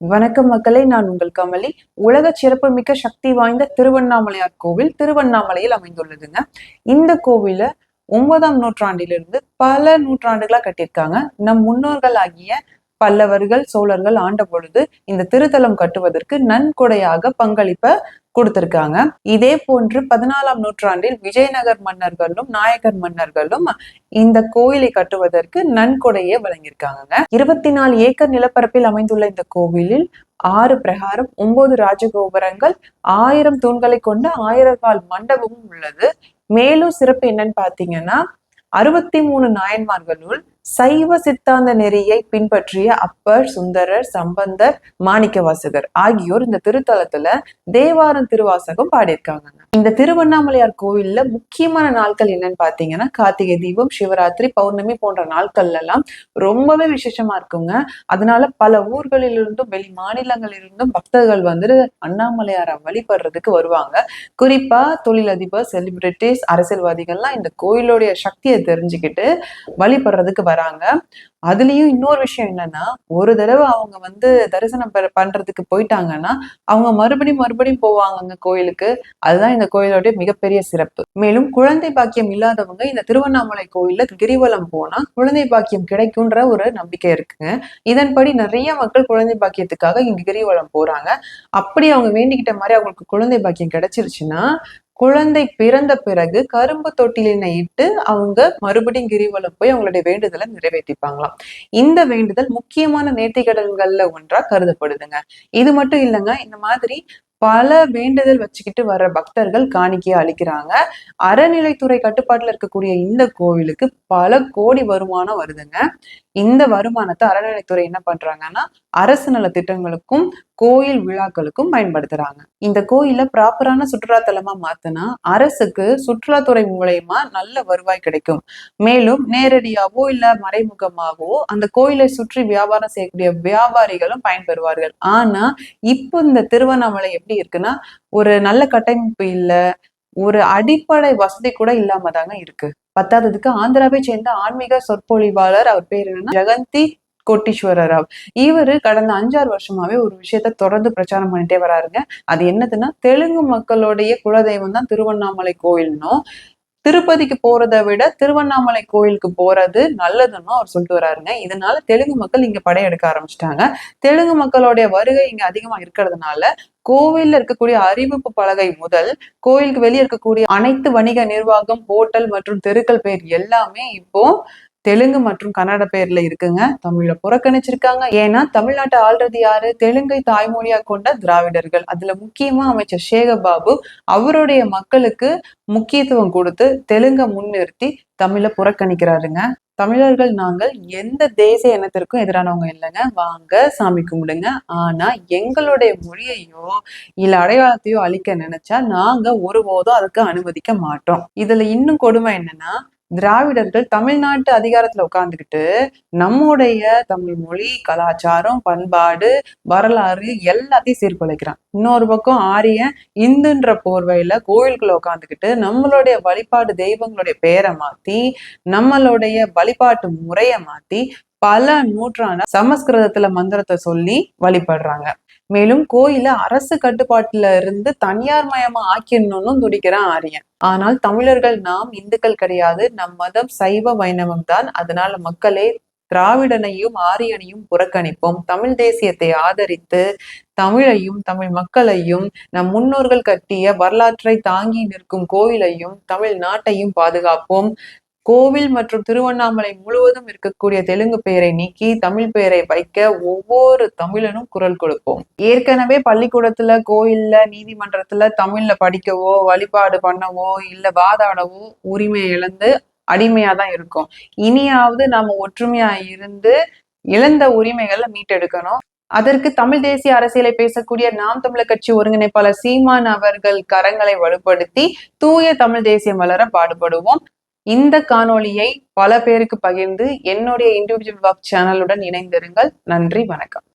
வணக்கம் மக்களே நான் உங்கள் கமலி. உலக சிறப்புமிக்க சக்தி வாய்ந்த திருவண்ணாமலையார் கோவில் திருவண்ணாமலையில் அமைந்துள்ளதுங்க. இந்த கோவில ஒன்பதாம் நூற்றாண்டிலிருந்து பல நூற்றாண்டுகளா கட்டியிருக்காங்க. நம் முன்னோர்கள் ஆகிய பல்லவர்கள் சோழர்கள் ஆண்ட பொழுது இந்த திருத்தலம் கட்டுவதற்கு நன்கொடையாக பங்களிப்ப கொடுத்திருக்காங்க. இதே போன்று பதினாலாம் நூற்றாண்டில் விஜயநகர் மன்னர்களும் நாயக்கர் மன்னர்களும் இந்த கோயிலை கட்டுவதற்கு நன்கொடையே வழங்கியிருக்காங்க இருபத்தி நாலு ஏக்கர் நிலப்பரப்பில் அமைந்துள்ள இந்த கோவிலில் ஆறு பிரகாரம் ஒன்பது ராஜகோபுரங்கள் ஆயிரம் தூண்களை கொண்ட ஆயிரக்கால் மண்டபமும் உள்ளது. மேலும் சிறப்பு என்னன்னு பாத்தீங்கன்னா அறுபத்தி மூணு நாயன்மார்களுள் சைவ சித்தாந்த நெறியை பின்பற்றிய அப்பர் சுந்தரர் சம்பந்தர் மாணிக்கவாசகர் ஆகியோர் இந்த திருத்தலத்துல தேவாரம் திருவாசகம் பாடியிருக்காங்க. இந்த திருவண்ணாமலையார் கோவில்ல முக்கியமான நாட்கள் என்னன்னு பாத்தீங்கன்னா கார்த்திகை தீபம் சிவராத்திரி பௌர்ணமி போன்ற நாட்கள்ல எல்லாம் ரொம்பவே விசேஷமா இருக்குங்க. அதனால பல ஊர்களிலிருந்தும் வெளி மாநிலங்களிலிருந்தும் பக்தர்கள் வந்து அண்ணாமலையாரை வழிபடுறதுக்கு வருவாங்க. குறிப்பா தொழிலதிபர் செலிபிரிட்டிஸ் அரசியல்வாதிகள்லாம் இந்த கோயிலுடைய சக்தியை தெரிஞ்சுக்கிட்டு வழிபடுறதுக்கு வராங்க. அதுலயும் இன்னொரு விஷயம் என்னன்னா ஒரு தடவை அவங்க வந்து தரிசனம் பண்றதுக்கு போயிட்டாங்கன்னா அவங்க மறுபடியும் மறுபடியும் போவாங்க கோயிலுக்கு. அதுதான் இந்த கோயிலோட மிகப்பெரிய சிறப்பு. மேலும் குழந்தை பாக்கியம் இல்லாதவங்க இந்த திருவண்ணாமலை கோயில்ல கிரிவலம் போனா குழந்தை பாக்கியம் கிடைக்கும்ன்ற ஒரு நம்பிக்கை இருக்குங்க. இதன்படி நிறைய மக்கள் குழந்தை பாக்கியத்துக்காக இங்க கிரிவலம் போறாங்க. அப்படி அவங்க வேண்டிக்கிட்ட மாதிரி அவங்களுக்கு குழந்தை பாக்கியம் கிடைச்சிருச்சுன்னா குழந்தை பிறந்த பிறகு கரும்பு தொட்டிலினை இட்டு அவங்க மறுபடியும் கிரிவலம் போய் அவங்களுடைய வேண்டுதலை நிறைவேற்றிப்பாங்களாம். இந்த வேண்டுதல் முக்கியமான நேர்த்திக்கடன்கள்ல ஒன்றா கருதப்படுதுங்க. இது மட்டும் இல்லைங்க இந்த மாதிரி பல வேண்டுதல் வச்சுக்கிட்டு வர்ற பக்தர்கள் காணிக்கையை அளிக்கிறாங்க. அறநிலைத்துறை கட்டுப்பாட்டுல இருக்கக்கூடிய இந்த கோவிலுக்கு பல கோடி வருமானம் வருதுங்க. இந்த வருமானத்தை அறநிலைத்துறை என்ன பண்றாங்கன்னா அரசு நல திட்டங்களுக்கும் கோயில் விழாக்களுக்கும் பயன்படுத்துறாங்க. இந்த கோயில ப்ராப்பரான சுற்றுலாத்தலமா மாத்தினா அரசுக்கு சுற்றுலாத்துறை மூலயமா நல்ல வருவாய் கிடைக்கும். மேலும் நேரடியாவோ இல்ல மறைமுகமாகவோ அந்த கோயிலை சுற்றி வியாபாரம் செய்யக்கூடிய வியாபாரிகளும் பயன்பெறுவார்கள். ஆனா இப்போ இந்த திருவண்ணாமலை எப்படி இருக்குன்னா ஒரு நல்ல கட்டமைப்பு இல்ல ஒரு அடிப்படை வசதி கூட இல்லாம தாங்க இருக்கு. பத்தாததுக்கு ஆந்திராவை சேர்ந்த ஆன்மீக சொற்பொழிவாளர் அவர் பேர் என்னன்னா ஜெகந்தி கோட்டீஸ்வர ராவ் இவரு கடந்த அஞ்சாறு வருஷமாவே ஒரு விஷயத்த தொடர்ந்து பிரச்சாரம் பண்ணிட்டே வராருங்க. அது என்னதுன்னா தெலுங்கு மக்களுடைய குலதெய்வம் தான் திருவண்ணாமலை கோயில்னும் திருப்பதிக்கு போறதை விட திருவண்ணாமலை கோயிலுக்கு போறது நல்லதுன்னு அவர் சொல்லிட்டு வராருங்க. இதனால தெலுங்கு மக்கள் இங்க படையெடுக்க ஆரம்பிச்சிட்டாங்க. தெலுங்கு மக்களுடைய வருகை இங்க அதிகமா இருக்கிறதுனால கோவில்ல இருக்கக்கூடிய அறிவிப்பு பலகை முதல் கோயிலுக்கு வெளியே இருக்கக்கூடிய அனைத்து வணிக நிர்வாகம் ஹோட்டல் மற்றும் தெருக்கள் பேர் எல்லாமே இப்போ தெலுங்கு மற்றும் கன்னட பெயர்ல இருக்குங்க. தமிழை புறக்கணிச்சிருக்காங்க. ஏன்னா தமிழ்நாட்டை ஆள்றது யாரு? தெலுங்கை தாய்மொழியா கொண்ட திராவிடர்கள். அதுல முக்கியமா அமைச்சர் சேகபாபு அவருடைய மக்களுக்கு முக்கியத்துவம் கொடுத்து தெலுங்கை முன்னிறுத்தி தமிழை புறக்கணிக்கிறாருங்க. தமிழர்கள் நாங்கள் எந்த தேசிய இனத்திற்கும் எதிரானவங்க இல்லைங்க. வாங்க சாமி கும்பிடுங்க. ஆனா எங்களுடைய மொழியையோ இல்ல அடையாளத்தையோ அழிக்க நினைச்சா நாங்க ஒருபோதும் அதுக்கு அனுமதிக்க மாட்டோம். இதுல இன்னும் கொடுமை என்னன்னா திராவிடர்கள் தமிழ்நாட்டு அதிகாரத்துல உட்கார்ந்துக்கிட்டு நம்முடைய தமிழ் மொழி கலாச்சாரம் பண்பாடு வரலாறு எல்லாத்தையும் சீர்குலைக்கிறான். இன்னொரு பக்கம் ஆரிய இந்துன்ற போர்வையில கோயிலுக்குள்ள உட்காந்துக்கிட்டு நம்மளுடைய வழிபாடு தெய்வங்களுடைய பேரை மாத்தி நம்மளுடைய வழிபாட்டு முறைய மாத்தி பல நூற்றான சமஸ்கிருதத்துல மந்திரத்தை சொல்லி வழிபடுறாங்க. மேலும் கோயில அரசு கட்டுப்பாட்டுல இருந்து தனியார் மயமா ஆக்கிடணும்னு துடிக்கிறான் ஆரியன். ஆனால் தமிழர்கள் நாம் இந்துக்கள் கிடையாது. நம் மதம் சைவ வைணவம் தான். அதனால மக்களே திராவிடனையும் ஆரியனையும் புறக்கணிப்போம். தமிழ் தேசியத்தை ஆதரித்து தமிழையும் தமிழ் மக்களையும் நம் முன்னோர்கள் கட்டிய வரலாற்றை தாங்கி நிற்கும் கோயிலையும் தமிழ் நாட்டையும் பாதுகாப்போம். கோவில் மற்றும் திருவண்ணாமலை முழுவதும் இருக்கக்கூடிய தெலுங்கு பெயரை நீக்கி தமிழ் பெயரை வைக்க ஒவ்வொரு தமிழனும் குரல் கொடுப்போம். ஏற்கனவே பள்ளிக்கூடத்துல கோயில்ல நீதிமன்றத்துல தமிழ்ல படிக்கவோ வழிபாடு பண்ணவோ இல்ல வாதாடவோ உரிமை இழந்து அடிமையா தான் இருக்கும். இனியாவது நாம ஒற்றுமையா இருந்து இழந்த உரிமைகளை மீட்டெடுக்கணும். அதற்கு தமிழ் தேசிய அரசியலை பேசக்கூடிய நாம் தமிழர் கட்சி ஒருங்கிணைப்பாளர் சீமான் அவர்கள் கரங்களை வலுப்படுத்தி தூய தமிழ் தேசியம் வளர பாடுபடுவோம். இந்த காணொளியை பல பேருக்கு பகிர்ந்து என்னுடைய இண்டிவிஜுவல் வாக் சேனலுடன் இணைந்திருங்கள். நன்றி வணக்கம்.